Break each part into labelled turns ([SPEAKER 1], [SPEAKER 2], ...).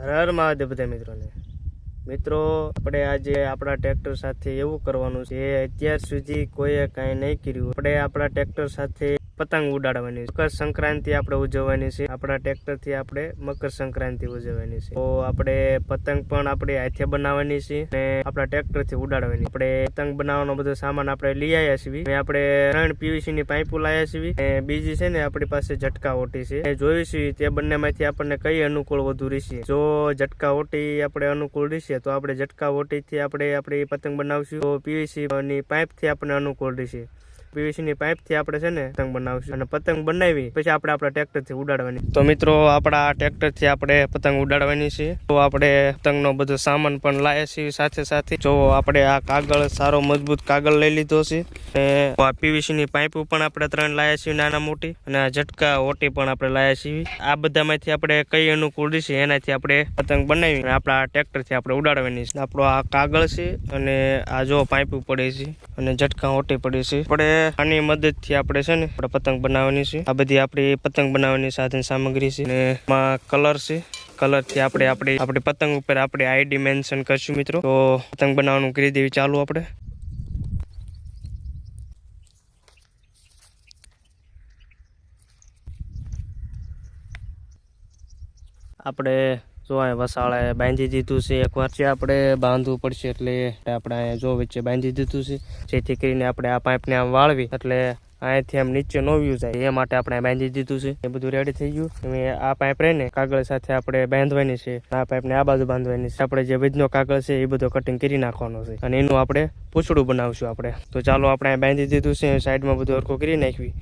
[SPEAKER 1] હર મહાદેવ બધા મિત્રોને. મિત્રો, આપણે આજે આપણા ટ્રેક્ટર સાથે એવું કરવાનું છે, અત્યાર સુધી કોઈએ કાંઈ નહીં કર્યું. આપણે આપણા ટ્રેક્ટર સાથે પતંગ ઉડાડવાની છે. મકર સંક્રાંતિ આપણે ઉજવવાની છે. આપણા ટ્રેક્ટરથી આપણે મકર સંક્રાંતિ ઉજવવાની છે. તો આપણે પતંગ પણ આપણે હાથે બનાવવાની છે અને આપણા ટ્રેક્ટરથી ઉડાડવાની. આપણે પતંગ બનાવવાનો બધો સામાન આપણે લઈ આવ્યા છીએ. આપણે ત્રણ પીવીસી ની પાઇપો લાવ્યા છીએ. બીજી છે ને આપણી પાસે ઝટકા ઓટી છે. જોઈશું તે બંનેમાંથી આપણને કઈ અનુકૂળ વધુ રહેશે? જો ઝટકા ઓટી આપણે અનુકૂળ રહેશે, તો આપણે ઝટકા ઓટીથી આપણે આપણી પતંગ બનાવશું. તો પીવીસી ની પાઇપથી આપણને અનુકૂળ રહેશે. પીવીસી ની પાઇપથી આપણે છે ને પતંગ બનાવશું અને પતંગ બનાવી પછી આપણે આપણા ટ્રેક્ટરથી ઉડાડવાની. તો મિત્રો, આપણા ટ્રેક્ટરથી આપણે પતંગ ઉડાડવાની છે. તો આપણે પતંગ નો બધો સામાન પણ લાયા છીએ સાથે સાથે. જો આપણે આ કાગળ, સારો મજબૂત કાગળ લઈ લીધો છે. અને આ પીવીસી ની પાઇપ પણ આપણે ત્રણ લાવે છીએ, નાના મોટી. અને આ ઝટકા ઓટી પણ આપણે લાવે છીએ. આ બધામાંથી આપણે કઈ અનુકૂળ છે એનાથી આપણે પતંગ બનાવી અને આપણા ટ્રેક્ટરથી આપણે ઉડાડવાની છે. આપણો આ કાગળ છે અને આ જો પાઇપ પડે છે અને ઝટકા ઓટી પડે છે. આપણે આની મદદથી આપણે છે ને આપણે પતંગ બનાવવાની છે. આ બધી આપણી પતંગ બનાવવાની સાધન સામગ્રી છે અને એમાં કલર છે. કલરથી આપણે આપણી આપણી પતંગ ઉપર આપણે આઈડી મેન્શન કરશું મિત્રો. તો પતંગ બનાવવાનું કરી દેવી. ચાલુ આપણે. આપણે જો અહીંયા વસાળે બાંધી દીધું છે. એકવાર છે આપણે બાંધવું પડશે એટલે આપણે અહીંયા જો વચ્ચે બાંધી દીધું છે. જેથી કરીને આપણે આ પાઇપને આમ વાળવી એટલે અહીંયાથી આમ નીચે નો વ્યૂ જાય. એ માટે આપણે બાંધી દીધું છે. એ બધું રેડી થઈ ગયું. આ પાઇપ રહીને કાગળ સાથે આપણે બાંધવાની છે. આ પાઇપને આ બાજુ બાંધવાની છે. આપણે જે વીજનો કાગળ છે એ બધો કટિંગ કરી નાખવાનો છે. અને એનું આપણે પૂછડું બનાવશું આપણે. તો ચાલો આપણે બાંધી દીધું છે. સાઈડમાં બધું હરખું કરી નાખવી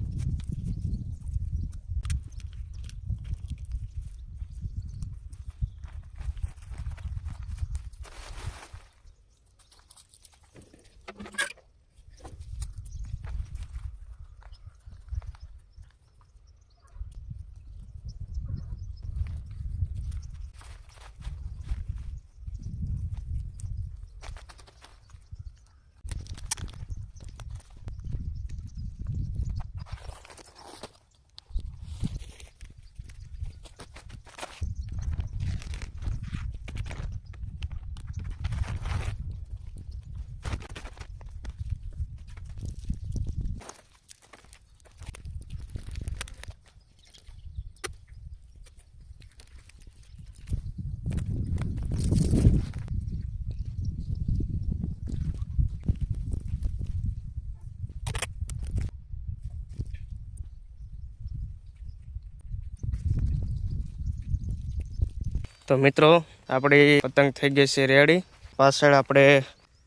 [SPEAKER 1] તો મિત્રો, આપણી પતંગ થઈ ગઈ છે રેડી પાછળ આપણે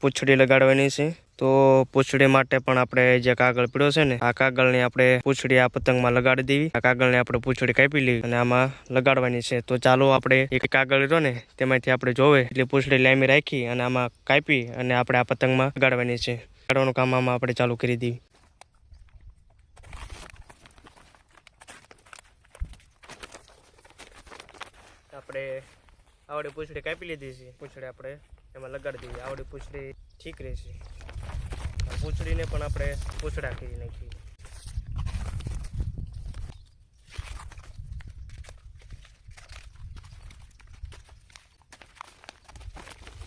[SPEAKER 1] પૂંછડી લગાડવાની છે. તો પૂંછડી માટે પણ આપણે જે કાગળ પીડ્યો છે ને, આ કાગળની આપણે પૂંછડી આ પતંગમાં લગાડી દેવી. આ કાગળને આપણે પૂંછડી કાપી લેવી અને આમાં લગાડવાની છે. તો ચાલો આપણે એક કાગળ રહ્યો ને, તેમાંથી આપણે જોવે એટલે પૂંછડી લાંબી રાખી અને આમાં કાપી અને આપણે આ પતંગમાં લગાડવાની છે. લગાડવાનું કામ આમાં આપણે ચાલુ કરી દેવી આપણે આવડી પૂછડી કાપી લીધી છે. પૂછડી આપણે એમાં લગાડી દઈએ. આવડી પૂછડી ઠીક રહેશે. પૂંછડીને પણ આપણે પૂંછડા કરી નાખીએ.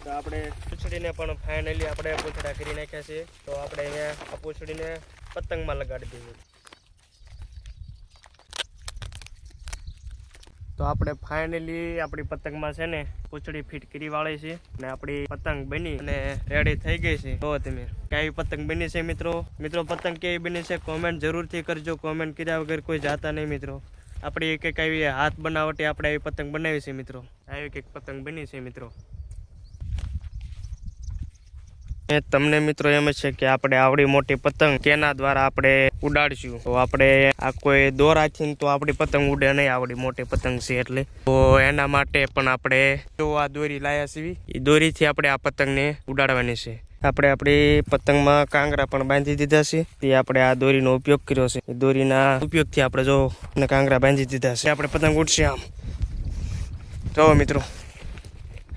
[SPEAKER 1] તો આપણે પૂંછડીને પણ ફાઇનલી આપણે પૂછડા કરી નાખ્યા છે. તો આપણે અહીંયા આ પૂંછડીને પતંગમાં લગાડી દઈએ. તો આપણે ફાઇનલી આપણી પતંગમાં છે ને પૂછડી ફિટ કરી વાળી છે અને આપણી પતંગ બની અને રેડી થઈ ગઈ છે. તો તમે. કઈ પતંગ બની છે મિત્રો? મિત્રો, પતંગ કેવી બની છે? કોમેન્ટ જરૂરથી કરજો. કોમેન્ટ કર્યા વગર કોઈ જાતા નહીં મિત્રો. આપણી એક આવી હાથ બનાવટી આપણે આવી પતંગ બનાવી છે મિત્રો. આવી કંઈક પતંગ બની છે મિત્રો. એ તમને મિત્રો એમ છે કે આપણે આવડી મોટી પતંગ કેના દ્વારા આપણે ઉડાડશું? તો આપણે આ કોઈ દોરાથી તો આપણી પતંગ ઉડે નહીં, આવડી મોટી પતંગ છે એટલે. તો એના માટે પણ આપણે જો આ દોરી લાયા સીવી એ દોરીથી આપણે આ પતંગને ઉડાડવાની છે. આપણે આપણી પતંગમાં કાંગરા પણ બાંધી દીધા છે. તે આપણે આ દોરીનો ઉપયોગ કર્યો છે. દોરીના ઉપયોગથી આપણે જો કાંગરા બાંધી દીધા છે. આપણે પતંગ ઉડશે આમ. જો મિત્રો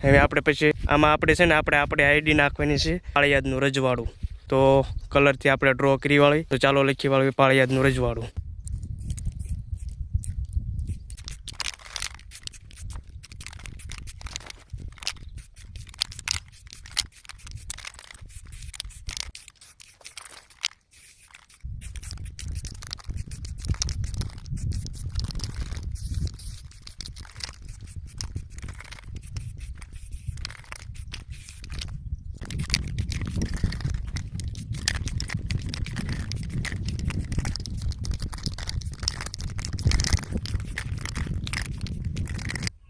[SPEAKER 1] હવે આપણે પછી આમાં આપણે છે ને આપણે આપણે આઈડી નાખવાની છે, પાળિયાદનું રજવાડું. તો કલરથી આપણે ડ્રો કરી વાળી. તો ચાલો લખી વાળવી પાળિયાદનું રજવાડું.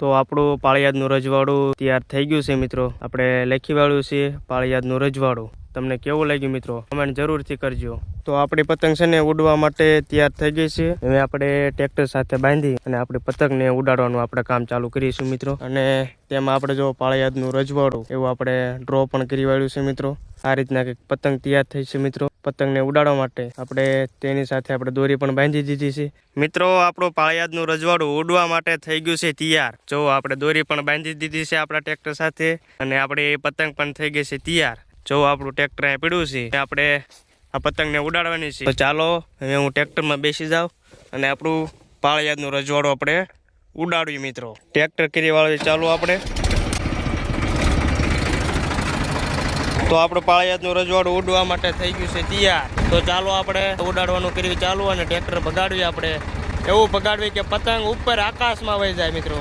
[SPEAKER 1] તો આપણું પાળિયાદનું રજવાડું તૈયાર થઈ ગયું છે મિત્રો. આપણે લખી વાળ્યું છે પાળિયાદનું રજવાડું. તમને કેવું લાગ્યું મિત્રો? કમેન્ટ જરૂરથી કરજો. તો આપણી પતંગ છે ને ઉડવા માટે તૈયાર થઈ ગઈ છે. હવે આપણે ટ્રેક્ટર સાથે બાંધી અને આપણી પતંગને ઉડાડવાનું આપણે કામ ચાલુ કરીશું મિત્રો. અને તેમાં આપણે જો પાળિયાદનું રજવાડું એવું આપણે ડ્રો પણ કરી વાળ્યું છે મિત્રો. આ રીતના કંઈક પતંગ તૈયાર થઈ છે મિત્રો. પતંગને ઉડાડવા માટે આપણે તેની સાથે આપણે દોરી પણ બાંધી દીધી છે. મિત્રો, આપણું પાળિયાદનું રજવાડું ઉડવા માટે થઈ ગયું છે તૈયાર. જો આપણે દોરી પણ બાંધી દીધી છે આપણા ટ્રેક્ટર સાથે અને આપણે પતંગ પણ થઈ ગઈ છે તૈયાર. જો આપણું ટ્રેક્ટર અહીંયા પીડ્યું છે આપણે આ પતંગને ઉડાડવાની છે. ચાલો, હવે હું ટ્રેક્ટરમાં બેસી જાઉં અને આપણું પાળિયાદનું રજવાડું આપણે ઉડાડ્યું મિત્રો. ટ્રેક્ટર કરી વાળું ચાલુ આપણે. તો આપણું પાળિયાદનું રજવાડું ઉડવા માટે થઈ ગયું છે તૈયાર. તો ચાલો આપણે ઉડાડવાનું કર્યું ચાલુ અને ટ્રેક્ટર ભગાડવી આપણે. એવું ભગાડવી કે પતંગ ઉપર આકાશમાં વહી જાય મિત્રો.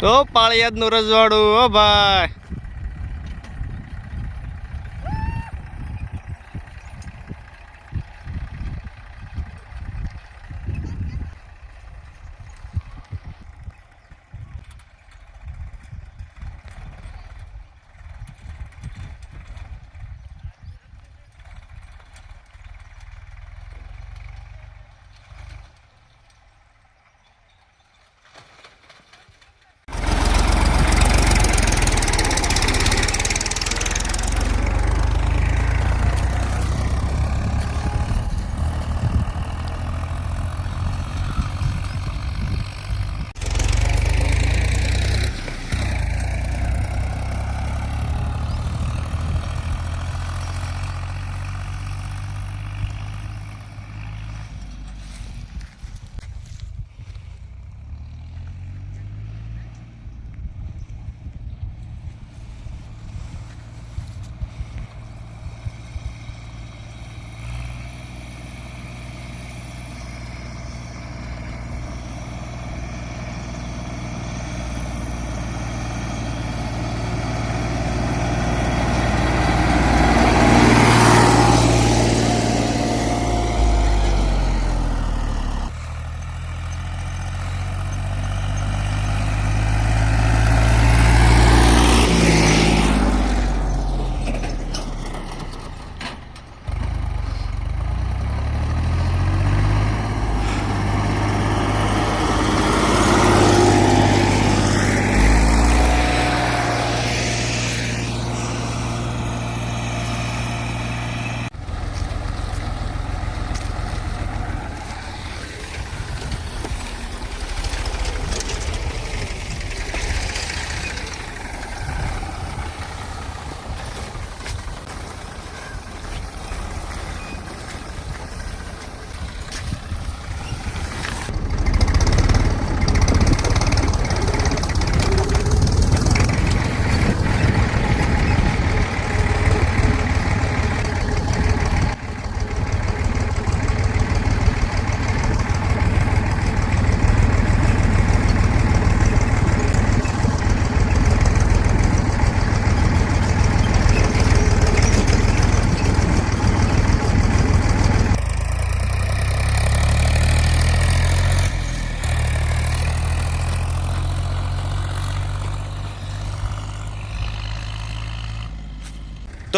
[SPEAKER 1] તો પાળિયાદનું રજવાડું ઓ ભાઈ.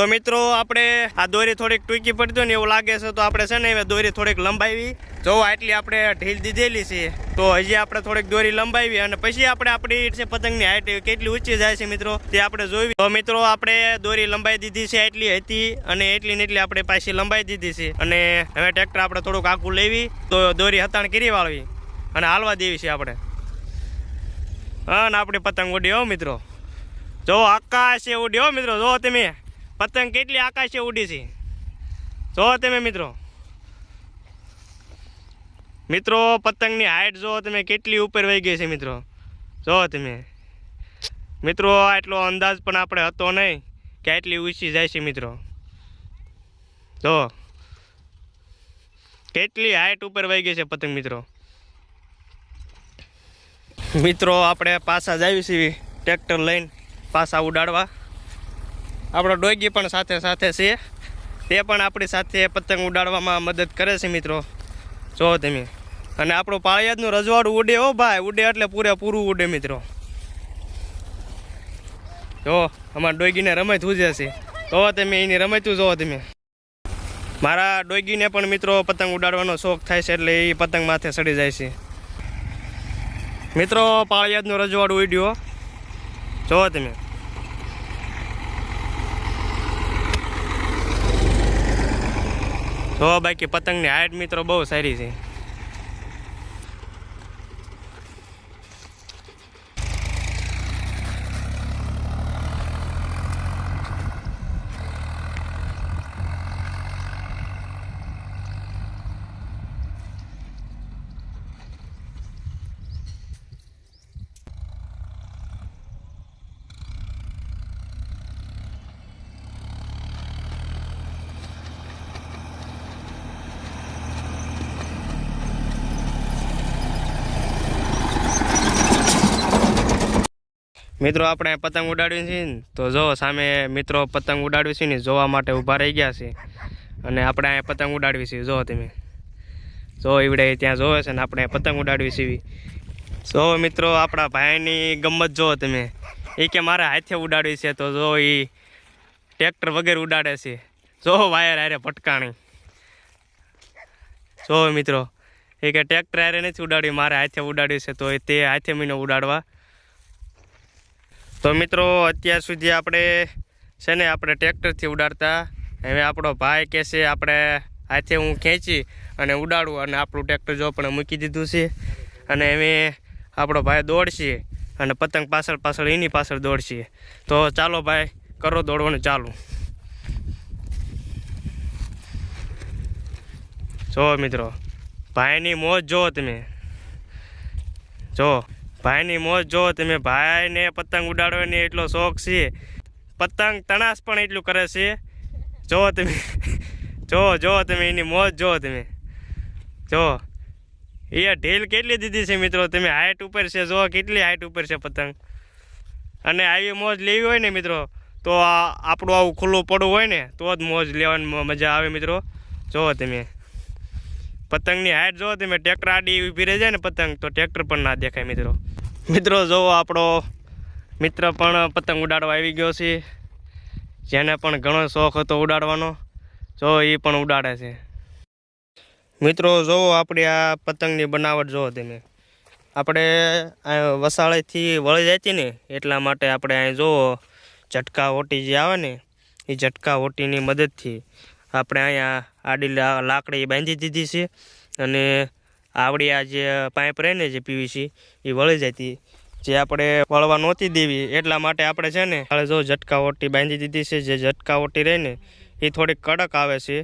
[SPEAKER 1] તો મિત્રો, આપણે આ દોરી થોડીક ટૂંકી પડતી ને એવું લાગે છે, તો આપણે છે ને દોરી થોડીક લંબાવી. જો આટલી આપણે ઢીલ દીધેલી છે. તો હજી આપણે થોડીક દોરી લંબાવી અને પછી આપણે આપણી પતંગની હાઈટ કેટલી ઊંચી જાય છે મિત્રો, તે આપણે જોઈ તો મિત્રો, આપણે દોરી લંબાઈ દીધી છે એટલી હતી અને એટલી ને એટલી આપણે પાછી લંબાઈ દીધી છે. અને હવે ટ્રેક્ટર આપણે થોડુંક આખું લેવી, તો દોરી હતાણ કરી વાળવી. અને હાલવા દેવી છે આપણે. હા, ને આપણી પતંગ ઉડી, હો મિત્રો. જો આકાશે ઉડી, હો મિત્રો, જો તમે. પતંગ કેટલી આકાશે ઉડી છે? જો તમે મિત્રો. મિત્રો, પતંગની હાઈટ જો તમે કેટલી ઉપર વહી ગઈ છે મિત્રો? જો તમે. મિત્રો, આટલો અંદાજ પણ આપણે હતો નહીં કે આટલી ઊંચી જાય છે મિત્રો. જો. કેટલી હાઈટ ઉપર વહી ગઈ છે પતંગ મિત્રો? મિત્રો, આપણે પાછા જ આવી છીએ ટ્રેક્ટર લઈને પાછા ઉડાડવા. આપણો ડોગી પણ સાથે સાથે છે. તે પણ આપણી સાથે પતંગ ઉડાડવામાં મદદ કરે છે મિત્રો. જો તમે. અને આપણું પાળિયાદનું રજવાડું ઉડે હો ભાઈ. ઉડે એટલે પૂરેપૂરું ઉડે મિત્રો. જો, અમારા ડોગીને રમત ઉજે છે. તો તમે એની રમતું જોવો તમે. મારા ડોગીને પણ મિત્રો પતંગ ઉડાડવાનો શોખ થાય છે એટલે એ પતંગ માથે સડી જાય છે. મિત્રો, પાળિયાદનું રજવાડું ઉડ્યો જોવો તમે. જો બાકી પતંગની હાઈટ મિત્રો બહુ સારી છે. મિત્રો, આપણે પતંગ ઉડાડવી છે ને, તો જો સામે મિત્રો પતંગ ઉડાડવી છે ને જોવા માટે ઊભા રહી ગયા છે. અને આપણે અહીંયા પતંગ ઉડાડવી છીએ જો તમે. જો એવડે ત્યાં જોવે છે ને, આપણે પતંગ ઉડાડવી છીએ જો મિત્રો, આપણા ભાઈની ગમત જો તમે. એ કે મારે હાથે ઉડાડવી છે, તો જો એ ટ્રેક્ટર વગેરે ઉડાડે છે. જો વાયર હારે ફટકાણી જો મિત્રો એ કે ટ્રેક્ટર હારે નથી ઉડાડવી, મારે હાથે ઉડાડવી છે, તો તે હાથે મહિનો ઉડાડવા તો મિત્રો, અત્યાર સુધી આપણે છે ને, આપણે ટ્રેક્ટરથી ઉડાડતા. હવે આપણો ભાઈ કહે છે, આપણે હાથે હું ખેંચી અને ઉડાડું અને આપણું ટ્રેક્ટર જો પણ મૂકી દીધું છે. અને હવે આપણો ભાઈ દોડશે અને પતંગ પાછળ પાછળ, એની પાછળ દોડશે. તો ચાલો ભાઈ, કરો દોડવાનું ચાલુ. જો મિત્રો, ભાઈની મોજ જો તમે. જો. ભાઈની મોજ જો તમે ભાઈને પતંગ ઉડાડવાની એટલો શોખ છે. પતંગ તણાસ પણ એટલું કરે છે. જો તમે. જો જો તમે, એની મોજ જો તમે. જો એ ઢીલ કેટલી દીધી છે મિત્રો, તમે હાઈટ ઉપર છે જો કેટલી હાઈટ ઉપર છે પતંગ. અને આવી મોજ લેવી હોય ને મિત્રો, તો આપણું આવું ખુલ્લું પડવું હોય ને, તો જ મોજ લેવાની મજા આવે મિત્રો. જો તમે. પતંગની હાઈટ જો તમે ટ્રેક્ટર આડી ઊભી રહી જાય ને પતંગ, તો ટ્રેક્ટર પણ ના દેખાય મિત્રો. મિત્રો જોવો આપણો મિત્ર પણ પતંગ ઉડાડવા આવી ગયો છે. જેને પણ ઘણો શોખ હતો ઉડાડવાનો, જો એ પણ ઉડાડે છે. મિત્રો જોવો આપણી આ પતંગની બનાવટ જુઓ તમે. આપણે વસાળેથી વળી જતી ને, એટલા માટે આપણે અહીં જુઓ ઝટકા ઓટી જે આવે ને એ ઝટકા ઓટીની મદદથી આપણે અહીંયા આડી લાકડી બાંધી દીધી છે અને આવડી આ જે પાઇપ રહે ને જે પીવીસી એ વળી જતી. જે આપણે વળવા નહોતી દેવી, એટલા માટે આપણે છે ને હવે જો ઝટકા ઓટી બાંધી દીધી છે, જે ઝટકા ઓટી રહે ને, એ થોડીક કડક આવે છે,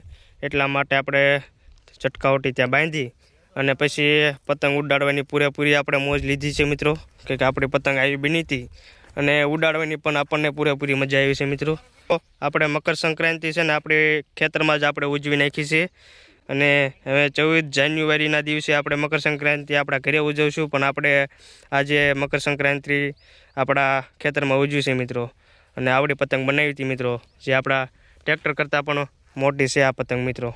[SPEAKER 1] એટલા માટે આપણે ઝટકા ઓટી ત્યાં બાંધી અને પછી પતંગ ઉડાડવાની પૂરેપૂરી આપણે મોજ લીધી છે મિત્રો કે આપણી પતંગ આવી બની હતી અને ઉડાડવાની પણ આપણને પૂરેપૂરી મજા આવી છે મિત્રો. આપણે મકર સંક્રાંતિ છે ને આપણે ખેતરમાં જ આપણે ઉજવી નાખી છે. અને હવે ચૌદ જાન્યુઆરીના દિવસે આપણે મકર સંક્રાંતિ આપણા ઘરે ઉજવશું, પણ આપણે આજે મકર સંક્રાંતિ આપણા ખેતરમાં ઉજવી છે મિત્રો. અને આવડી પતંગ બનાવી હતી મિત્રો, જે આપણા ટ્રેક્ટર કરતાં પણ મોટી છે આ પતંગ મિત્રો.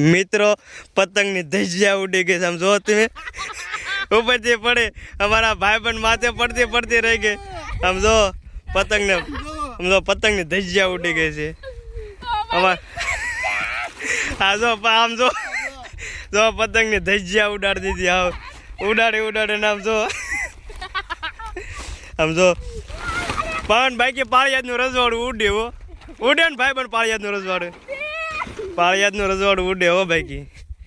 [SPEAKER 1] મિત્રો પતંગની ધજિયા ઉડી ગઈ આમ જો તમે. ઉપરથી પડે. અમારા ભાઈ બંધ માથે પડતી પડતી રહી ગઈ. આમ જો, પતંગને આમ જો, પતંગની ધજિયા ઉડી ગઈ છે. અમાર હા જો આમ જો. જો, પતંગની ધજિયા ઉડાડી દીધી. આવ, ઉડાડી ઉડાડીને આમ જો. આમ જો. પણ બાકી પાળિયાદનું રજવાડું ઉડ્યું ઉડે ને ભાઈ પણ પાળિયાદનું રજવાડું. પાળિયાદનું રજવાડું ઉડે હો બાકી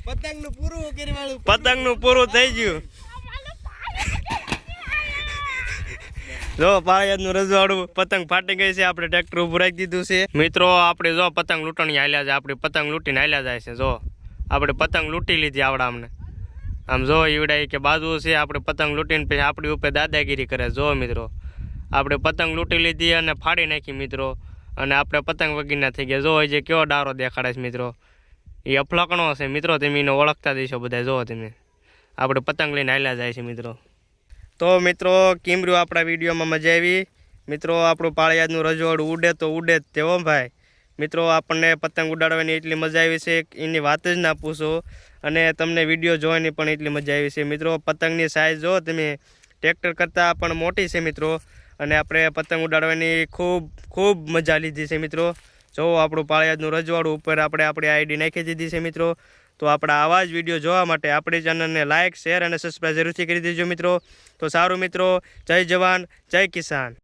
[SPEAKER 2] પતંગનું પૂરું કરી વાળું
[SPEAKER 1] પતંગનું પૂરું થઈ ગયું. જો પાળિયાદનું રજવાડું પતંગ ફાટી ગઈ છે આપણે ટ્રેક્ટર ઉભું રાખી દીધું છે. મિત્રો આપણે જો પતંગ લૂંટણી હાલ્યા છે આપણે પતંગ લૂંટીને હાલ્યા જાય છે જો. આપણે પતંગ લૂંટી લીધી આવડા અમને. આમ જો ઈવડાય કે બાજુ છે આપણે પતંગ લૂંટીને પછી આપણી ઉપર દાદાગીરી કરે. જો મિત્રો આપણે પતંગ લૂંટી લીધી અને ફાડી નાખી મિત્રો. અને આપણે પતંગ વગીના થઈ ગયા. જો જે કેવો ડારો દેખાડે છે મિત્રો. એ અફલકણો હશે. મિત્રો, તમે એને ઓળખતા દેશો બધા જોવો તમે. આપણે પતંગ લઈને હાલ્યા જાય છે મિત્રો. તો મિત્રો કેમ રહ્યું આપણા વિડીયોમાં મજા આવી? મિત્રો, આપણું પાળિયાદનું રજવાડું ઉડે તો ઉડે જ તેવો ભાઈ. મિત્રો, આપણને પતંગ ઉડાડવાની એટલી મજા આવી છે એની વાત જ ના પૂછો. અને તમને વીડિયો જોવાની પણ એટલી મજા આવી છે. મિત્રો, પતંગની સાઇઝ જો તમે. ટ્રેક્ટર કરતાં પણ મોટી છે મિત્રો. અને આપણે પતંગ ઉડાડવાની ખૂબ ખૂબ મજા લીધી છે મિત્રો. જો આપણું પાળિયાદનું રજવાડું ઉપર આપણે આપણી આઈડી નાખી દીધી છે મિત્રો, તો આપણા આવા જ વીડિયો જોવા માટે આપણી ચેનલને લાઇક શેર અને સબસ્ક્રાઈબ જરૂરથી કરી દેજો મિત્રો. તો સારું મિત્રો, જય જવાન, જય કિસાન.